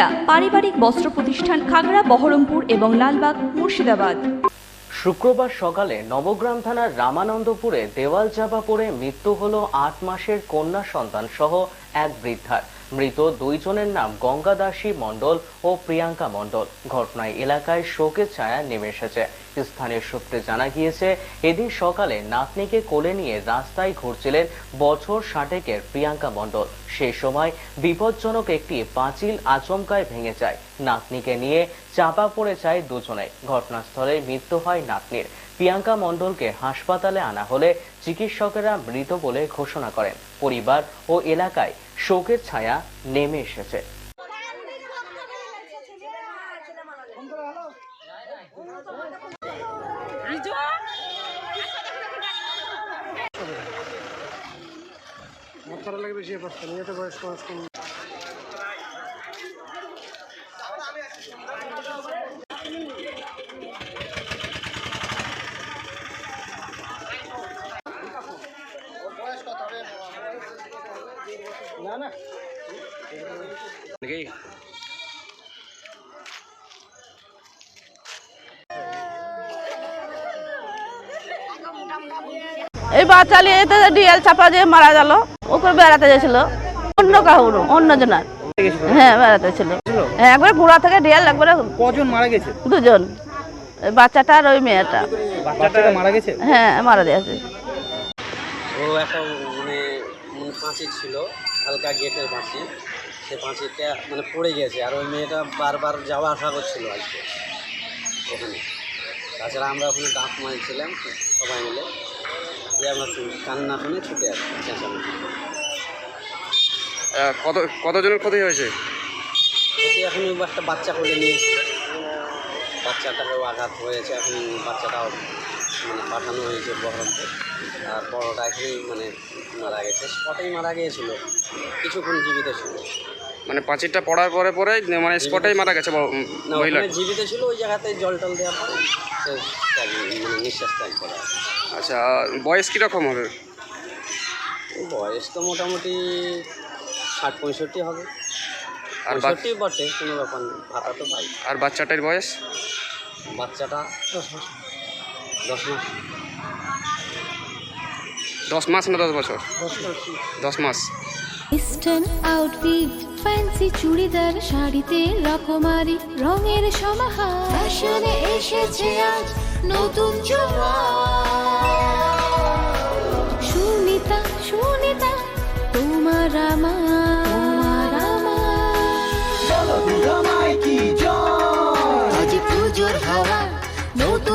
সুনিতা পারিবারিক বস্ত্র প্রতিষ্ঠান খাগড়া, বহরমপুর এবং লালবাগ, মুর্শিদাবাদ। শুক্রবার সকালে নবগ্রাম থানার রামানন্দপুরে দেওয়াল চাপা পড়ে মৃত্যু হল আট মাসের কন্যা সন্তান সহ এক বৃদ্ধার। মৃত দুইজনের নাম গঙ্গা দাসী মণ্ডল ও প্রিয়াঙ্কা মণ্ডল। ঘটনায় এলাকায় শোকের ছায়া নেমে এসেছে। স্থানীয় সূত্রে জানা গিয়েছে, এদিন সকালে নাতনিকে কোলে নিয়ে রাস্তায় ঘুরছিলেন বছর ষাটেকের প্রিয়াঙ্কা মণ্ডল। সেই সময় বিপজ্জনক একটি পাঁচিল আচমকায় ভেঙে যায়। নাতনিকে নিয়ে চাপা পড়ে যায় দুজনে। ঘটনাস্থলে মৃত্যু হয় নাতনির। প্রিয়াঙ্কা মণ্ডলকে হাসপাতালে আনা হলে চিকিৎসকেরা মৃত বলে ঘোষণা করেন। পরিবার ও এলাকায় শোকের ছায়া নেমে এসেছে। বেশি না এই বাচ্চা নিয়ে ডিএল চাপা দিয়ে মারা গেল। ওকে বেড়াতে গেছিল। অন্য কাহুর অন্য জনার। হ্যাঁ বেড়াতে ছিল হ্যাঁ একবার গুড়া থেকে ডিএল একবারে কজন মারা গেছে? দুজন। ওই বাচ্চাটা আর ওই মেয়েটা। বাচ্চাটা মারা গেছে? হ্যাঁ মারা দিয়েছে ও একটা মানে মানে ছিল। হালকা গেটের পাঁচিল সে পাঁচিলটা মানে পড়ে গেছে আর ওই মেয়েটা বারবার যাওয়া আসা করছিল আজকে ওখানে। তাছাড়া আমরা ওখানে ডাক মারছিলাম সবাই মিলে। দিয়ে আমরা কান্না শুনে ছুটে আসি চেঁচামেচি কত কতজনের ক্ষতি হয়েছে? এখন একটা বাচ্চা কোলে নিয়েছিল বাচ্চাটাকেও আঘাত হয়েছে এখন বাচ্চাটাও মানে পাঠানো হয়েছে বহরমপুর আর বড়টা এখানেই মানে মারা গেছে। স্পটেই মারা গিয়েছিল। কিছুক্ষণ জীবিত ছিল। মানে পাঁচিরটা পড়ার পরে পরে মানে স্পটেই মারা গেছে মহিলা জীবিত ছিল ওই জায়গাতে জল টল দেওয়ার পর মানে নিঃশ্বাস ত্যাগ করা আচ্ছা বয়স কীরকম হবে? বয়স তো মোটামুটি ষাট পঁয়ষট্টি হবে। আর বাচ- পঁয়ষট্টি বটে কোনো ব্যাপার নেই ভাতা তো পাই। আর বাচ্চাটার বয়স? বাচ্চাটা দশ মাস। দশ মাস না দশ বছর? দশ মাস। ইস্টার্ন আউটফিট ফ্যান্সি চুড়িদার শাড়িতে রকমারি রঙের সমাহার। ফ্যাশনে এসেছে আজ নতুন সুনিতা সুনিতা তোমার